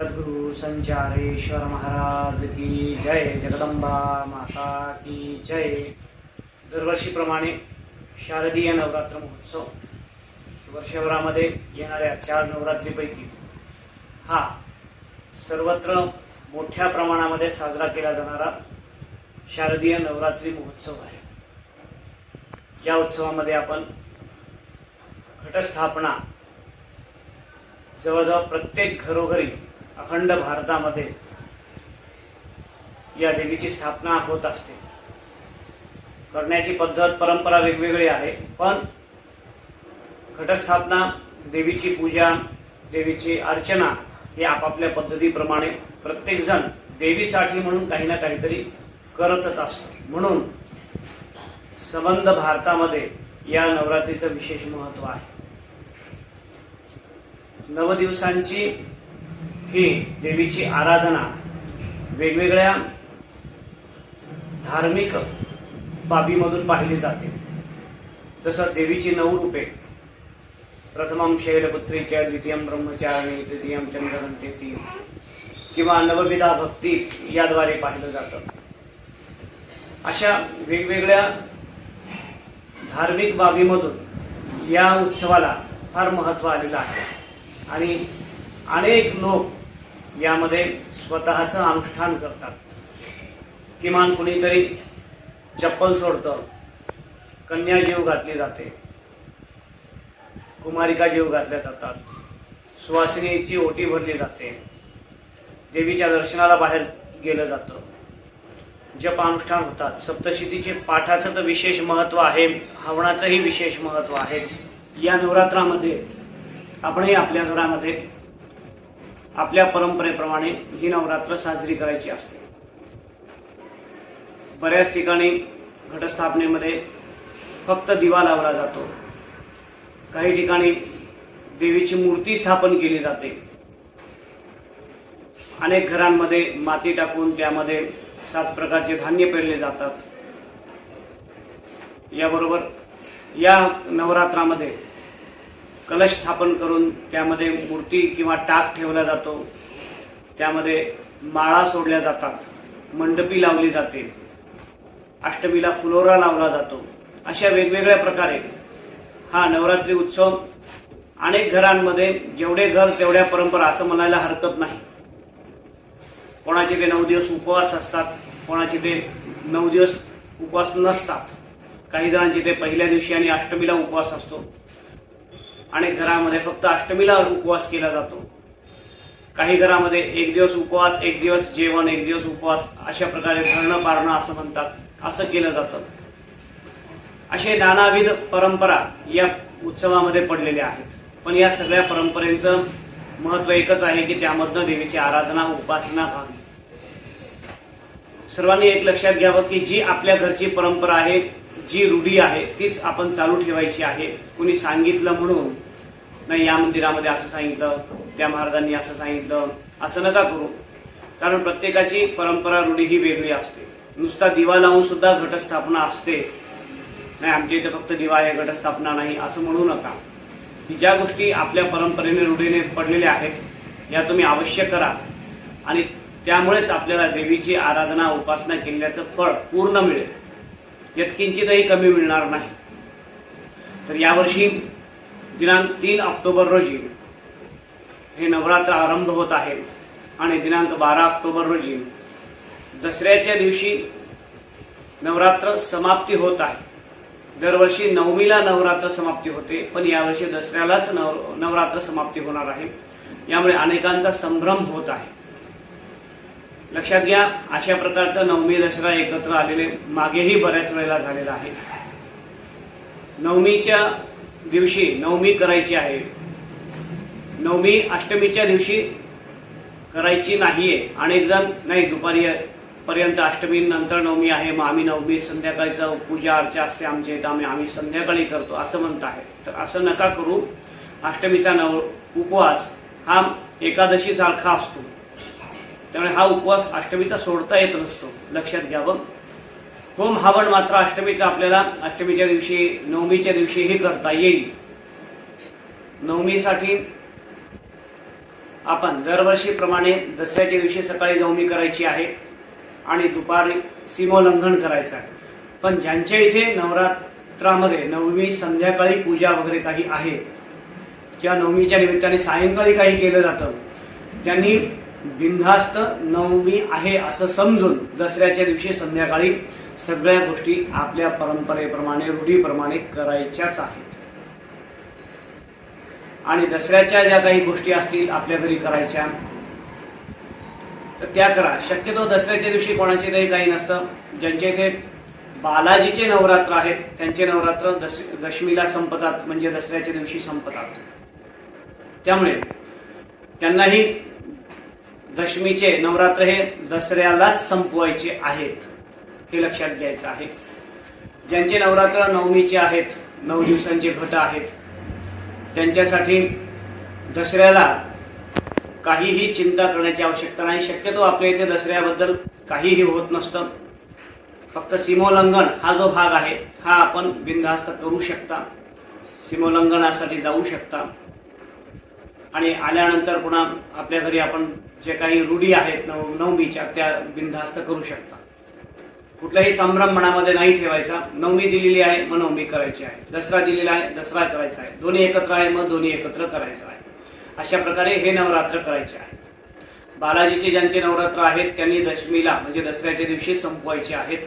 सद्गुरु संचारेश्वर महाराज की जय जगदंबा माता की जय. दरवर्षीप्रमाणे शारदीय नवरात्र महोत्सव. वर्षभरामध्ये येणाऱ्या चार नवरात्रीपैकी हा सर्वत्र मोठ्या प्रमाणामध्ये साजरा केला जाणारा शारदीय नवरात्री महोत्सव आहे. या उत्सवामध्ये आपण घटस्थापना जवळजवळ प्रत्येक घरोघरी अखंड भारतामध्ये या देवीची स्थापना होत असते. करण्याची पद्धत परंपरा वेगवेगळी आहे पण घटस्थापना देवीची पूजा देवीची अर्चना हे आपापल्या पद्धतीप्रमाणे प्रत्येकजण देवीसाठी म्हणून काही ना काहीतरी करतच असतो. म्हणून संबंध भारतामध्ये या नवरात्रीचं विशेष महत्त्व आहे. नव दिवसांची ही देवीची आराधना. वेगवेगळ्या धार्मिक बाबीमधून पाहिली जाते. जसं देवीची नऊ रूपे. प्रथमम शैलपुत्रीच्या द्वितीयं ब्रह्मचारिणी तृतीयं चंद्रवंतेती किंवा नवविधा भक्ती याद्वारे पाहिलं जातं. अशा वेगवेगळ्या धार्मिक बाबीमधून या उत्सवाला फार महत्त्व आलेलं आहे. आणि अनेक लोक यामध्ये स्वतःचं अनुष्ठान करतात. किमान कुणीतरी चप्पल सोडतं कन्या जीव घातली जाते कुमारिका जीव घातल्या जातात सुवासिनीची ओटी भरली जाते देवीच्या दर्शनाला बाहेर गेलं जातं. जप अनुष्ठान होतात. सप्तशतीचे पाठाचं तर विशेष महत्त्व आहे हवणाचंही विशेष महत्त्व आहेच. या नवरात्रामध्ये आपणही आपल्या घरामध्ये आपल्या परंपरेप्रमाणे ही नवरात्र साजरी करायची असते. बऱ्याच ठिकाणी घटस्थापनेमध्ये फक्त दिवा लावला जातो. काही ठिकाणी देवीची मूर्ती स्थापन केली जाते. अनेक घरांमध्ये माती टाकून त्यामध्ये सात प्रकारचे धान्य पेरले जातात. याबरोबर या नवरात्रामध्ये कलश स्थापन करून त्यामध्ये मूर्ती किंवा टाक ठेवला जातो. त्यामध्ये माळा सोडल्या जातात. मंडपी लावली जाते. अष्टमीला फुलोरा लावला जातो. अशा वेगवेगळ्या प्रकारे हा नवरात्री उत्सव अनेक घरांमध्ये जेवढे घर तेवढ्या परंपरा असं म्हणायला हरकत नाही. कोणाचे ते नऊ दिवस उपवास असतात कोणाचे ते नऊ दिवस उपवास नसतात. काही जणांचे ते पहिल्या दिवशी आणि अष्टमीला उपवास असतो. आणि घरामध्ये फक्त अष्टमीला उपवास केला जातो. काही घरामध्ये एक दिवस उपवास एक दिवस जेवण एक दिवस उपवास अशा प्रकारे धरणं पारणं असं म्हणतात. असं केलं जातं. असे नानाविध परंपरा या उत्सवामध्ये पडलेल्या आहेत. पण या सगळ्या परंपरेचं महत्त्व एकच आहे की त्यामधनं देवीची आराधना उपासना व्हावी. सर्वांनी एक लक्षात घ्यावं की जी आपल्या घरची परंपरा आहे जी रूढी आहे तीच आपण चालू ठेवायची आहे. कुणी सांगितलं म्हणून नाही या मंदिरामध्ये असं सांगितलं त्या महाराजांनी असं सांगितलं असं नका करू. कारण प्रत्येकाची परंपरा रूढी ही वेगळी असते. नुसता दिवा लावून सुद्धा घटस्थापना असते. नाही आमच्या इथे फक्त दिवा आहे घटस्थापना नाही असं म्हणू नका. की ज्या गोष्टी आपल्या परंपरेने रूढीने पडलेल्या आहेत या तुम्ही अवश्य करा. आणि त्यामुळेच आपल्याला देवीची आराधना उपासना केल्याचं फळ पूर्ण मिळेल. यत्किंचितही कमी मिळणार नाही. तर यावर्षी दिनांक तीन ऑक्टोबर रोजी हे नवरात्र आरंभ होत आहे आणि दिनांक बारा ऑक्टोबर रोजी दसऱ्याच्या दिवशी नवरात्र समाप्ती होत आहे. दरवर्षी नवमीला नवरात्र समाप्ती होते पण यावर्षी दसऱ्यालाच नव नवरात्र समाप्ती होणार आहे. यामुळे अनेकांचा संभ्रम होत आहे. लक्षात घ्या अशा प्रकारचं नवमी दसरा एकत्र आलेले मागेही बऱ्याच वेळेला झालेला आहे. नवमीच्या दिवशी नवमी करायची आहे. नवमी अष्टमीच्या दिवशी करायची नाहीये. अनेक जण नाही दुपारी पर्यंत अष्टमी नंतर नवमी आहे. मग आम्ही नवमी संध्याकाळीचं पूजा अर्चा असते आमच्या इथं. आम्ही आम्ही संध्याकाळी करतो असं म्हणत आहे. तर असं नका करू. अष्टमीचा नव उपवास हा एकादशीसारखा असतो. त्यामुळे हा उपवास अष्टमीचा सोडता येत नसतो लक्षात घ्यावं होम हवन मात्र अष्टमीचा आपल्याला अष्टमीच्या दिवशी नवमीच्या दिवशीही करता येईल. नवमीसाठी आपण दरवर्षीप्रमाणे दसऱ्याच्या दिवशी सकाळी नवमी करायची आहे आणि दुपारी सीमोल्लंघन करायचं आहे. पण ज्यांच्या इथे नवरात्रामध्ये नवमी संध्याकाळी पूजा वगैरे काही आहे किंवा नवमीच्या निमित्ताने सायंकाळी काही केलं जातं त्यांनी बिनधास्त नवमी आहे असं समजून दसऱ्याच्या दिवशी संध्याकाळी सगळ्या गोष्टी आपल्या परंपरेप्रमाणे रूढीप्रमाणे करायच्याच आहेत. आणि दसऱ्याच्या ज्या काही गोष्टी असतील आपल्या घरी करायच्या तर त्या करा. शक्यतो दसऱ्याच्या दिवशी कोणाचे काही काही नसतं. ज्यांच्या इथे बालाजीचे नवरात्र आहेत त्यांचे नवरात्र दश दशमीला संपतात म्हणजे दसऱ्याच्या दिवशी संपतात. त्यामुळे त्यांनाही दशमीचे नवरात्र हे दसऱ्यालाच संपवायचे आहेत हे लक्षात घ्यायचं आहे. ज्यांचे नवरात्र नवमीचे आहेत नऊ दिवसांचे घट आहेत त्यांच्यासाठी दसऱ्याला काहीही चिंता करण्याची आवश्यकता नाही. शक्यतो आपल्या इथे दसऱ्याबद्दल काहीही होत नसतं. फक्त सीमोल्लंघन हा जो भाग आहे हा आपण बिनधास्त करू शकता. सीमोल्लंघनासाठी जाऊ शकता. आणि आल्यानंतर पुन्हा आपल्या घरी आपण जे काही रूढी आहेत नव नवमीच्या त्या बिनधास्त करू शकता. कुठलाही संभ्रम मनामध्ये नाही ठेवायचा. नवमी दिलेली आहे मग नवमी करायची आहे. दसरा दिलेला आहे दसरा करायचा आहे. दोन्ही एकत्र आहे मग दोन्ही एकत्र करायचं आहे. अशा प्रकारे हे नवरात्र करायचे आहे. बालाजीचे ज्यांचे नवरात्र आहेत त्यांनी दशमीला म्हणजे दसऱ्याच्या दिवशी संपवायचे आहेत.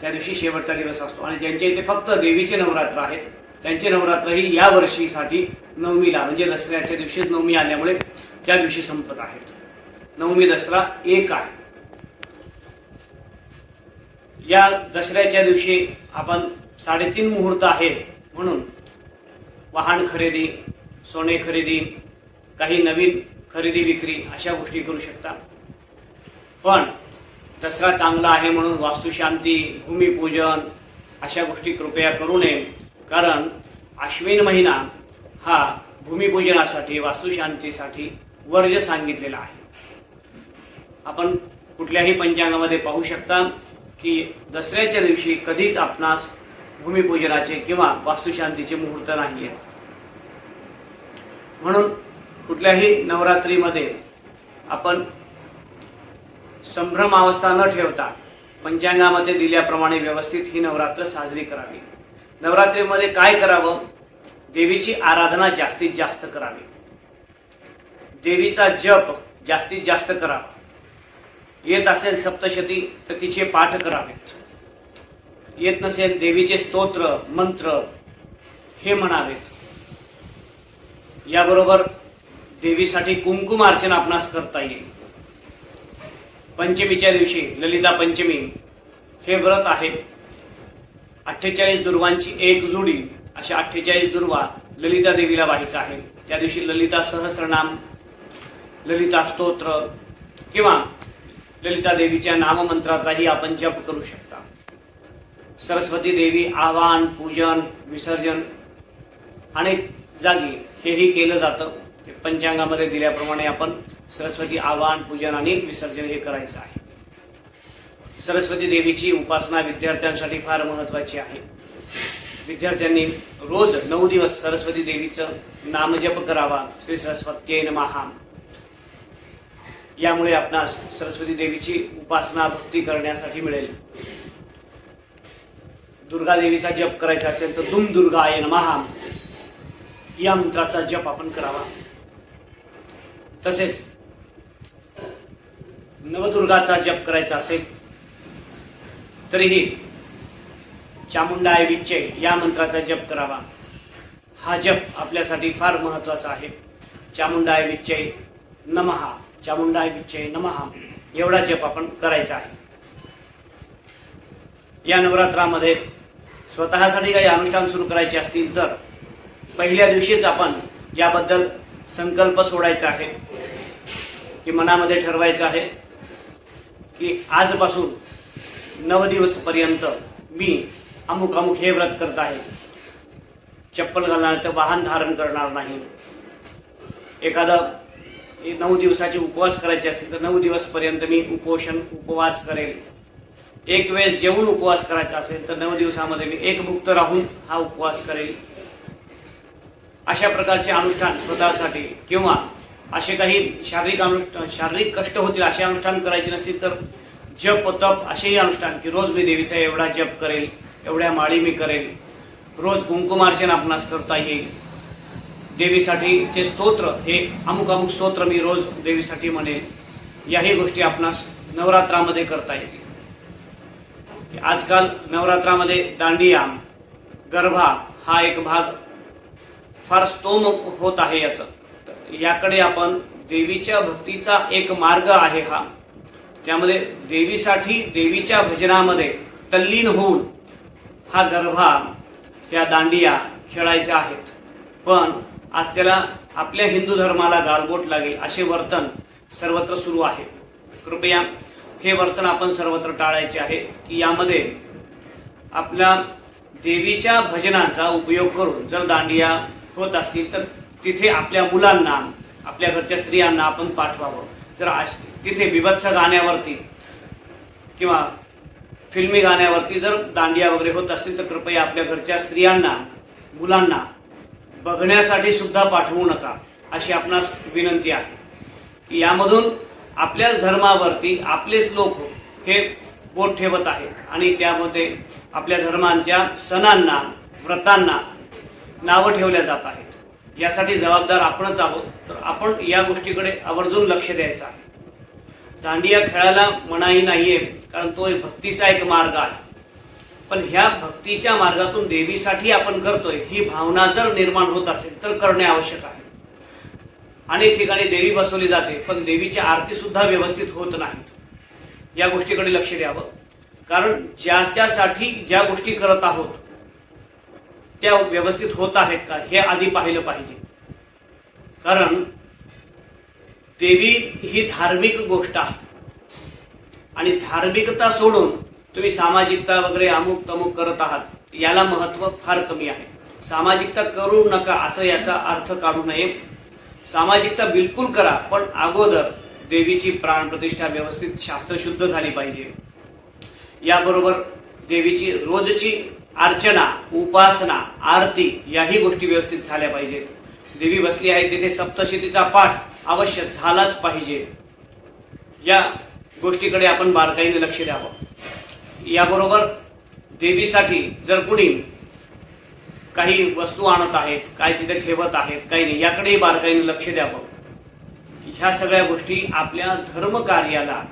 त्या दिवशी शेवटचा दिवस असतो. आणि ज्यांच्या इथे फक्त देवीचे नवरात्र आहेत त्यांचे नवरात्र ही या वर्षीसाठी नवमीला म्हणजे दसऱ्याच्या दिवशीच नवमी आल्यामुळे त्या दिवशी संपत आहेत. नवमी दसरा एक आहे. या दसऱ्याच्या दिवशी आपण साडेतीन मुहूर्त आहेत म्हणून वाहन खरेदी सोने खरेदी काही नवीन खरेदी विक्री अशा गोष्टी करू शकता. पण दसरा चांगला आहे म्हणून वास्तुशांती भूमिपूजन अशा गोष्टी कृपया करू नये. कारण अश्विन महिना हा भूमिपूजनासाठी वास्तुशांतीसाठी वर्ज सांगितलेला आहे. आपण कुठल्याही पंचांगामध्ये पाहू शकता की दसऱ्याच्या दिवशी कधीच आपणास भूमिपूजनाचे किंवा वास्तुशांतीचे मुहूर्त नाही आहे म्हणून कुठल्याही नवरात्रीमध्ये आपण संभ्रमावस्था न ठेवता पंचांगामध्ये दिल्याप्रमाणे व्यवस्थित ही नवरात्र साजरी करावी. नवरात्रीमध्ये काय करावं? देवीची आराधना जास्तीत जास्त करावी. देवीचा जप जास्तीत जास्त करावा. येत असेल सप्तशती तर तिचे पाठ करावेत. येत नसेल देवीचे स्तोत्र मंत्र हे म्हणावेत. याबरोबर देवीसाठी कुमकुम अर्चना आपणास करता येईल. पंचमीच्या दिवशी ललिता पंचमी हे व्रत आहे. अठ्ठेचाळीस दुर्वांची एक जोडी अशा अठ्ठेचाळीस दुर्वा ललिता देवीला व्हायचं आहे. त्या दिवशी ललिता सहस्रनाम ललिता स्तोत्र किंवा ललिता देवीच्या नाममंत्राचाही आपण जप करू शकता. सरस्वती देवी आवाहन पूजन विसर्जन अनेक जागी हेही केलं जातं. ते पंचांगामध्ये दिल्याप्रमाणे आपण सरस्वती आवाहन पूजन आणि विसर्जन हे करायचं आहे. सरस्वती देवीची उपासना विद्यार्थ्यांसाठी फार महत्वाची आहे. विद्यार्थ्यांनी रोज नऊ दिवस सरस्वती देवीचं नामजप करावा. श्री सरस्वती महा यामुळे आपणास सरस्वती देवीची उपासना भक्ती करण्यासाठी मिळेल. दुर्गा देवीचा जप करायचा असेल तर दुम आय नमहा या मंत्राचा जप आपण करावा. तसेच नवदुर्गाचा जप करायचा असेल तरीही चामुंडाय विच्चे या मंत्राचा जप करावा. हा जप आपल्यासाठी फार महत्त्वाचा आहे. चामुंडाय विच्चय नमहा चामुंडाय विच्चे नमहा एवढा जप आपण करायचा आहे. या नवरात्रामध्ये स्वतःसाठी काही अनुष्ठान सुरू करायचे असतील तर पहिल्या दिवशीच आपण याबद्दल संकल्प सोडायचा आहे. की मनामध्ये ठरवायचं आहे की आजपासून नव दिवसपर्यंत मी अमुक अमुक हे व्रत करत आहे. चप्पल घालणार तर वाहन धारण करणार नाही. एखादं नऊ दिवसाचे उपवास करायचे असतील तर नऊ दिवसपर्यंत मी उपोषण उपवास करेल. एक वेळेस जेवून उपवास करायचा असेल तर नऊ दिवसामध्ये मी एकमुक्त राहून हा उपवास करेल. अशा प्रकारचे अनुष्ठान स्वतःसाठी किंवा असे काही शारीरिक अनुष्ठान शारीरिक कष्ट होतील असे अनुष्ठान करायचे नसतील तर जप तप असेही अनुष्ठान की रोज मी देवीचा एवढा जप करेल एवढ्या माळी मी करेल. रोज कुंकुमार्चन आपणास करता येईल. देवीसाठीचे स्तोत्र हे अमुक अमुक स्तोत्र मी रोज देवीसाठी म्हणेन याही गोष्टी आपणास नवरात्रामध्ये करता येतील. आजकाल नवरात्रामध्ये दांडिया गरभा हा एक भाग फार स्तोम होत आहे याचं. याकडे आपण देवीच्या भक्तीचा एक मार्ग आहे हा. त्यामध्ये देवीसाठी देवीच्या भजनामध्ये तल्लीन होऊन हा गरभा या दांडिया खेळायच्या आहेत. पण आज त्याला आपल्या हिंदू धर्माला गालबोट लागेल असे वर्तन सर्वत्र सुरू आहे. कृपया हे वर्तन आपण सर्वत्र टाळायचे आहे की यामध्ये आपल्या देवीच्या भजनाचा उपयोग करून जर दांडिया होत असतील तर तिथे आपल्या मुलांना आपल्या घरच्या स्त्रियांना आपण पाठवावं. जर आश- तिथे बिभत्स गाण्यावरती किंवा फिल्मी गाण्यावरती जर दांडिया वगैरे होत असतील तर कृपया आपल्या घरच्या स्त्रियांना मुलांना बघण्यासाठी सुद्धा पाठवू नका अशी आपणास विनंती आहे. की यामधून आपल्याच धर्मावरती आपलेच लोक हे बोट ठेवत आहेत आणि त्यामध्ये आपल्या धर्मांच्या सणांना व्रतांना नावं ठेवल्या जात आहेत. यासाठी जबाबदार आपणच आहोत तर आपण या गोष्टीकडे आवर्जून लक्ष द्यायचं आहे. दांडिया खेळायला मनाई नाहीये कारण तो एक भक्तीचा एक मार्ग आहे. पण ह्या भक्तीच्या मार्गातून देवीसाठी आपण करतोय ही भावना जर निर्माण होत असेल तर करणे आवश्यक आहे. अनेक ठिकाणी देवी बसवली जाते पण देवीची आरती सुद्धा व्यवस्थित होत नाहीत. या गोष्टीकडे लक्ष द्यावं. कारण ज्याच्यासाठी ज्या गोष्टी करत आहोत त्या व्यवस्थित होत आहेत का हे आधी पाहिलं पाहिजे. कारण देवी ही धार्मिक गोष्ट आहे. आणि धार्मिकता सोडून तुम्ही सामाजिकता वगैरे अमुक तमुक करत आहात याला महत्त्व फार कमी आहे. सामाजिकता करू नका असं याचा अर्थ काढू नये. सामाजिकता बिलकुल करा पण अगोदर देवीची प्राण प्रतिष्ठा व्यवस्थित शास्त्रशुद्ध झाली पाहिजे. याबरोबर देवीची रोजची अर्चना उपासना आरती याही गोष्टी व्यवस्थित झाल्या पाहिजेत. देवी बसली आहे तिथे सप्तशतीचा पाठ अवश्य झालाच पाहिजे. या गोष्टीकडे आपण बारकाईने लक्ष द्यावं. याबरोबर देवीसाठी जर कुणी काही वस्तू आणत आहेत काय तिथे ठेवत आहेत काही नाही याकडेही बारकाईने लक्ष द्यावं. ह्या सगळ्या गोष्टी आपल्या धर्मकार्याला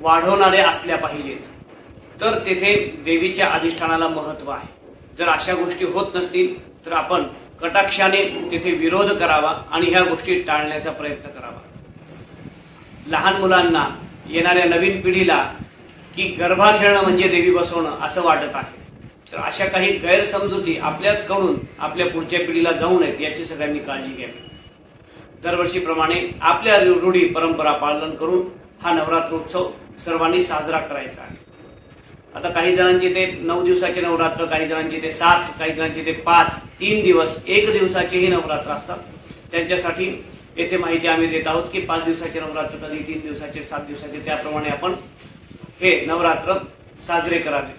वाढवणाऱ्या असल्या पाहिजेत. तर तेथे देवीच्या अधिष्ठानाला महत्त्व आहे. जर अशा गोष्टी होत नसतील तर आपण कटाक्षाने तेथे विरोध करावा आणि ह्या गोष्टी टाळण्याचा प्रयत्न करावा. लहान मुलांना येणाऱ्या नवीन पिढीला की गर्भा खेळणं म्हणजे देवी बसवणं असं वाटत आहे. तर अशा काही गैरसमजुती आपल्याच कडून आपल्या पुढच्या पिढीला जाऊ नयेत याची सगळ्यांनी काळजी घ्यावी. दरवर्षीप्रमाणे आपल्या रूढी परंपरा पालन करून हा नवरात्रोत्सव सर्वांनी साजरा करायचा आहे. आता काही जणांचे ते नऊ दिवसाचे नवरात्र काही जणांचे ते सात काही जणांचे ते पाच तीन दिवस एक दिवसाचेही नवरात्र असतात. त्यांच्यासाठी येथे माहिती आम्ही देत आहोत की पाच दिवसाचे नवरात्र कधी तीन दिवसाचे सात दिवसाचे त्याप्रमाणे आपण हे नवरात्र साजरे करावे.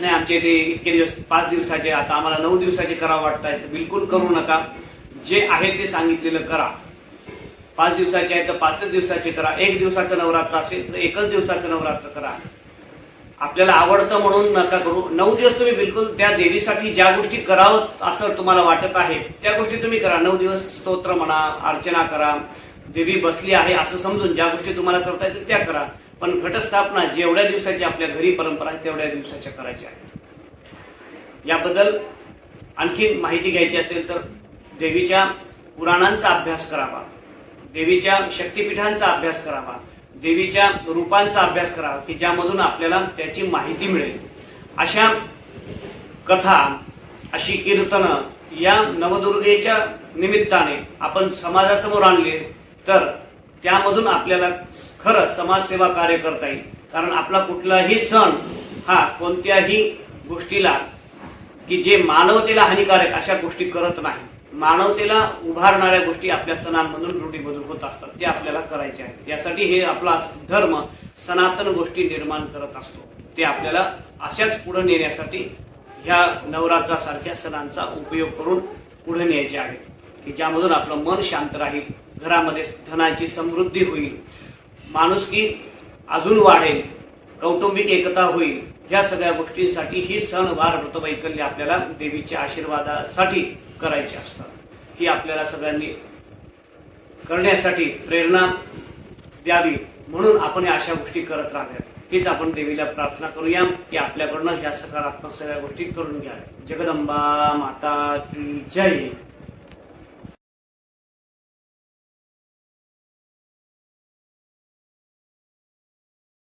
नाही आमचे ते इतके दिवस पाच दिवसाचे आता आम्हाला नऊ दिवसाचे करावं वाटत आहेत बिलकुल करू नका. जे आहे ते सांगितलेलं करा. पाच दिवसाचे आहे तर पाचच दिवसाचे करा. एक दिवसाचं नवरात्र असेल तर एकच दिवसाचं नवरात्र करा. आपल्याला आवडतं म्हणून नका करू. नऊ दिवस तुम्ही बिलकुल त्या देवीसाठी ज्या गोष्टी करावं असं तुम्हाला वाटत आहे त्या गोष्टी तुम्ही करा. नऊ दिवस स्तोत्र म्हणा अर्चना करा. देवी बसली आहे असं समजून ज्या गोष्टी तुम्हाला करता येतील त्या करा. पण घटस्थापना जेवढ्या दिवसाची आपल्या घरी परंपरा आहे तेवढ्या दिवसाच्या करायच्या आहेत. याबद्दल आणखी माहिती घ्यायची असेल तर देवीच्या पुराणांचा अभ्यास करावा देवीच्या शक्तिपीठांचा अभ्यास करावा देवीच्या रूपांचा अभ्यास करावा की ज्यामधून आपल्याला त्याची माहिती मिळेल. अशा कथा अशी कीर्तनं या नवदुर्गेच्या निमित्ताने आपण समाजासमोर आणले तर त्यामधून आपल्याला खरं समाजसेवा कार्य करता येईल. कारण आपला कुठलाही सण हा कोणत्याही गोष्टीला की जे मानवतेला हानिकारक अशा गोष्टी करत नाही. मानवतेला उभारणाऱ्या गोष्टी आपल्या सणांमधून रूढीबद्ध होत असतात. ते आपल्याला करायचे आहेत. यासाठी हे आपला धर्म सनातन गोष्टी निर्माण करत असतो. ते आपल्याला अशाच पुढे नेण्यासाठी ह्या नवरात्रासारख्या सणांचा उपयोग करून पुढे न्यायचे आहे. की ज्यामधून आपलं मन शांत राहील. घरामध्ये धनाची समृद्धी होईल. माणुसकी अजून वाढेल कौटुंबिक एकता होईल या सगळ्या गोष्टींसाठी ही सणवार व्रतवैकल्य आपल्याला देवीच्या आशीर्वादासाठी करायचे असतात. ही आपल्याला सगळ्यांनी करण्यासाठी प्रेरणा द्यावी म्हणून आपण या अशा गोष्टी करत राहाव्यात हीच आपण देवीला प्रार्थना करूया की आपल्याकडनं ह्या सकारात्मक सगळ्या गोष्टी करून घ्या. जगदंबा माता की जय.